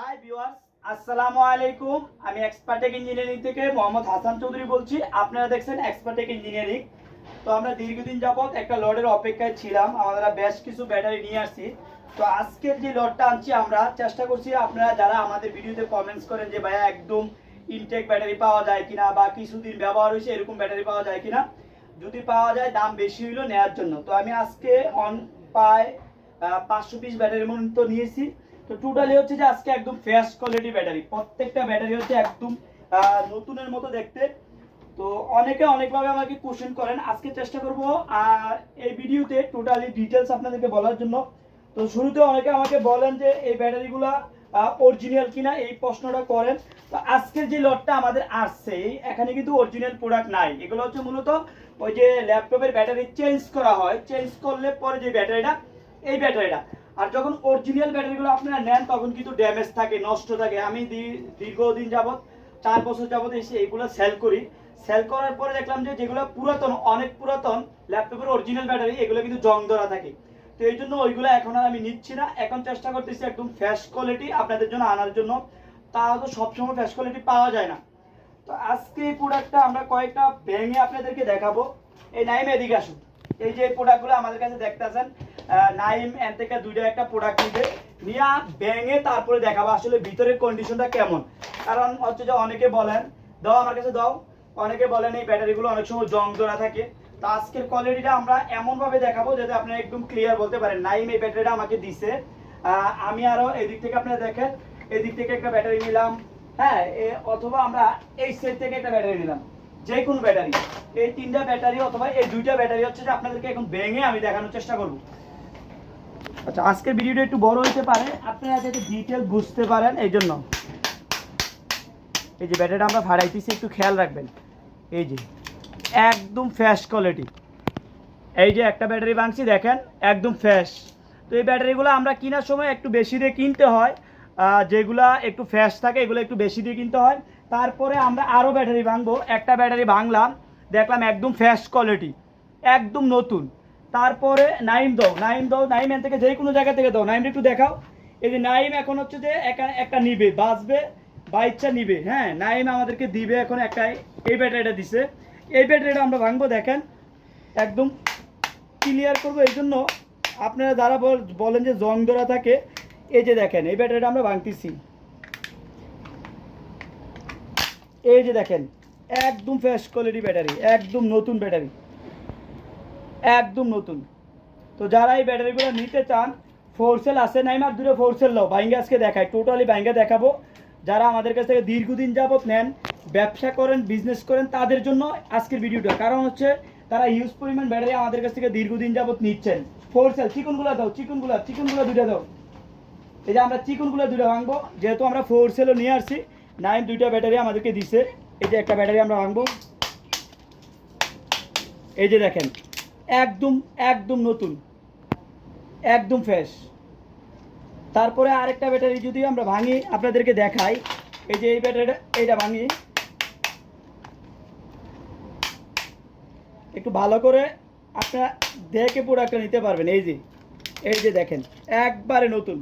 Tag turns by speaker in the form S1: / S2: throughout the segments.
S1: Hi viewers আসসালামু আলাইকুম আমি এক্সপার্টেক ইঞ্জিনিয়ারিং থেকে মোহাম্মদ হাসান চৌধুরী বলছি। আপনারা দেখছেন এক্সপার্টেক ইঞ্জিনিয়ারিং তো আমরা দীর্ঘদিন যাবত একটা লটের অপেক্ষায় ছিলাম। আমরা বেশ কিছু ব্যাটারি নিয়ে আসছি। তো আজকের যে লটটা আনছি আমরা চেষ্টা করছি আপনারা যারা আমাদের ভিডিওতে কমেন্টস করেন যে, ভাইয়া, একদম ইনটেক ব্যাটারি পাওয়া যায় কিনা বা কিছুদিন ব্যবহার হয়েছে, এরকম ব্যাটারি পাওয়া যায় কিনা? যদি পাওয়া যায়, দাম বেশি হইল নেওয়ার জন্য। তো আমি আজকে অন পায় পাঁচশো পিস ব্যাটারি মতো নিয়েছি। তো টোটালি হচ্ছে যে আজকে একদম ফ্রেশ কোয়ালিটি ব্যাটারি প্রত্যেকটা ব্যাটারি হচ্ছে একদম নতুনের মতো দেখতে। তো অনেকে অনেকভাবে আমাকে কোশ্চেন করেন। আজকে চেষ্টা করব আর এই ভিডিওতে টোটালি ডিটেলস আপনাদেরকে বলার জন্য। তো শুরুতে অনেকে আমাকে বলেন যে এই ব্যাটারিগুলা অরিজিনাল কিনা, এই প্রশ্নটা করেন। তো আজকের যে লটটা আমাদের আসছে এখানে কিন্তু অরিজিনাল প্রোডাক্ট নাই। এগুলো হচ্ছে মূলত ওই যে ল্যাপটপের ব্যাটারি চেঞ্জ করা হয়। চেঞ্জ করলে পরে যে ব্যাটারিটা এই ব্যাটারিটা আর যখন অরিজিনাল ব্যাটারিগুলো আপনারা নেন, তখন কিন্তু ড্যামেজ থাকে, নষ্ট থাকে। আমি দীর্ঘদিন যাবৎ, চার বছর যাবত এসে এগুলো সেল করি। সেল করার পরে দেখলাম যে, যেগুলো পুরাতন, অনেক পুরাতন ল্যাপটপের অরিজিনাল ব্যাটারি, এগুলো কিন্তু জং ধরা থাকে। তো এই জন্য ওইগুলো এখন আর আমি নিচ্ছি না। এখন চেষ্টা করতেছি একদম ফ্যাশ কোয়ালিটি আপনাদের জন্য আনার জন্য। তাও তো সবসময় ফ্যাশ কোয়ালিটি পাওয়া যায় না। তো আজকে এই প্রোডাক্টটা আমরা কয়েকটা ভেঙে আপনাদেরকে দেখাবো। এই নাইম, এদিকে আসুন। এই যে প্রোডাক্টগুলো আমাদের কাছে দেখতেছেন নাইম এন থেকে দুইটা একটা প্রোডাক্ট নিবে। নিয়ে ভেঙে তারপরে দেখাবো আসলে ভিতরের কন্ডিশনটা কেমন। কারণ হচ্ছে যে অনেকে বলেন, দাও আমার কাছে দাও। অনেকে বলেন এই ব্যাটারিগুলো অনেক সময় জং ধরা থাকে। তো আজকের কোয়ালিটিটা আমরা এমনভাবে দেখাবো যাতে আপনারা একদম ক্লিয়ার বলতে পারেন, নাইম এই ব্যাটারিটা আমাকে দিছে। আমি আরও এদিক থেকে আপনারা দেখেন, এদিক থেকে একটা ব্যাটারি নিলাম। হ্যাঁ অথবা আমরা এই সেট থেকে একটা ব্যাটারি নিলাম। যে কোনো ব্যাটারি এই তিনটা ব্যাটারি অথবা এই দুইটা ব্যাটারি হচ্ছে যে আপনাদেরকে এখন ভেঙে আমি দেখানোর চেষ্টা করব। আচ্ছা আজকের ভিডিওটা একটু বড় হতে পারে, আপনারা যাতে ডিটেল বুঝতে পারেন, এই জন্য। এই যে ব্যাটারিটা আমরা ফাড়াইতেছি একটু খেয়াল রাখবেন। এই যে, একদম ফ্যাশ কোয়ালিটি এই যে একটা ব্যাটারি ভাঙছি, দেখেন, একদম ফ্যাশ তো এই ব্যাটারিগুলো আমরা কেনার সময় একটু বেশি দিয়ে কিনতে হয় যেগুলা একটু ফ্যাশ থাকে, এগুলো একটু বেশি দিয়ে কিনতে হয়। তারপরে আমরা আরও ব্যাটারি ভাঙবো। একটা ব্যাটারি ভাঙলাম, দেখলাম একদম ফ্রেশ কোয়ালিটি একদম নতুন। তারপরে নাইম দাও নাইম দাও, নাইম এন থেকে যে কোনো জায়গা থেকে দাও। নাইম একটু দেখাও। এই যে নাইম এখন হচ্ছে যে একা- একটা নিবে, বাঁচবে, বা ইচ্ছা নিবে হ্যাঁ? নাইম আমাদেরকে দিবে এখন একটা, এই ব্যাটারিটা দিছে। এই ব্যাটারিটা আমরা ভাঙবো, দেখেন। একদম ক্লিয়ার করব। এই জন্য আপনারা যারা বল- বলেন যে জং ধরা থাকে, এই যে দেখেন, এই ব্যাটারিটা আমরা ভাঙতেছি। এই যে দেখেন, একদম ফ্রেশ কোয়ালিটি ব্যাটারি, একদম নতুন ব্যাটারি। একদম নতুন। তো যারা এই ব্যাটারিগুলো নিতে চান ফোর সেল নাই মার দূরে ফোর সেল লাও ভাইঙ্গা আজকে দেখায় টোটালি ভাইঙ্গা দেখাবো। যারা আমাদের কাছ থেকে দীর্ঘদিন যাবত নেন, ব্যবসা করেন বিজনেস করেন, তাদের জন্য আজকের ভিডিওটা। কারণ হচ্ছে, তারা হিউজ পরিমাণ ব্যাটারি আমাদের কাছ থেকে দীর্ঘদিন যাবত নিচ্ছেন। ফোর সেল চিকনগুলো দাও, চিকনগুলো চিকনগুলো দুইটা দাও। এই যে আমরা চিকনগুলো দুটো ভাঙবো, যেহেতু আমরা ফোর সেলও নিয়ে আসছি নাইন দুইটা ব্যাটারি আমাদেরকে দিছে। এই যে একটা ব্যাটারি আমরা ভাঙবো। এই যে দেখেন একদম একদম নতুন। একদম ফ্রেশ তারপরে আরেকটা ব্যাটারি যদি আমরা ভাঙি, আপনাদেরকে দেখাই। এই যে এই ব্যাটারিটা এইটা ভাঙি। একটু ভালো করে আপনারা দেখে প্রোডাক্টটা নিতে পারবেন। এই যে এই যে দেখেন, একবারে নতুন।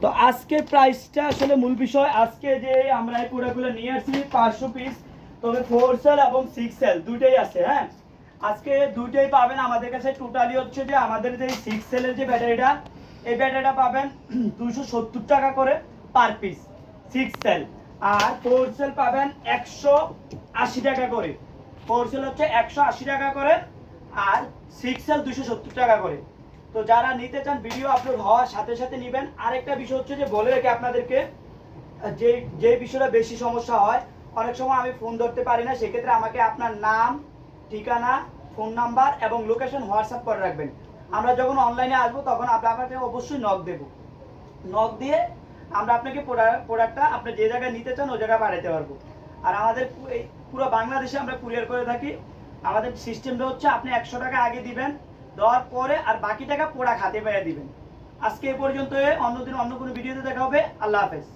S1: তো আজকের প্রাইসটা আসলে মূল বিষয়। আজকে যে আমরা এই প্রোডাক্টগুলো নিয়ে আসছি, পাঁচশো পিস তবে ফোর সেল এবং সিক্স সেল দুইটাই আছে হ্যাঁ? আজকে দুইটাই পাবেন। আমাদের কাছে টোটালি হচ্ছে যে আমাদের যে সিক্স সেলের যে ব্যাটারিটা, এই ব্যাটারিটা পাবেন দুশো সত্তর টাকা করে পার পিস সিক্স সেল আর ফোর সেল পাবেন একশো আশি টাকা করে। ফোর সেল হচ্ছে একশো আশি টাকা করে আর সিক্স সেল দুশো সত্তর টাকা করে। তো যারা নিতে চান ভিডিও আপলোড হওয়ার সাথে সাথে নেবেন। আরেকটা বিষয় হচ্ছে যে বলে রেখে আপনাদেরকে, যে যে বিষয়টা বেশি সমস্যা হয়, অনেক সময় আমি ফোন ধরতে পারি না, সেক্ষেত্রে আমাকে আপনার নাম ঠিকানা, ফোন নাম্বার এবং লোকেশন হোয়াটসঅ্যাপ করে রাখবেন। আমরা যখন অনলাইনে আসব তখন আমরা আপনাকে অবশ্যই নক দেব। নক দিয়ে আমরা আপনাকে প্রোডাক্টটা আপনি যে জায়গায় নিতে চান ওই জায়গায় পাঠাতে পারব। আর আমাদের পুরো বাংলাদেশে আমরা কুরিয়ার করে থাকি। আমাদের সিস্টেমটা হচ্ছে আপনি একশো টাকা আগে দিবেন, দেওয়ার পরে আর বাকি টাকা পোড়া হাতে পেয়ে দিবেন। আজকে এ পর্যন্ত অন্যদিন অন্য কোনো ভিডিওতে দেখা হবে। আল্লাহ হাফেজ।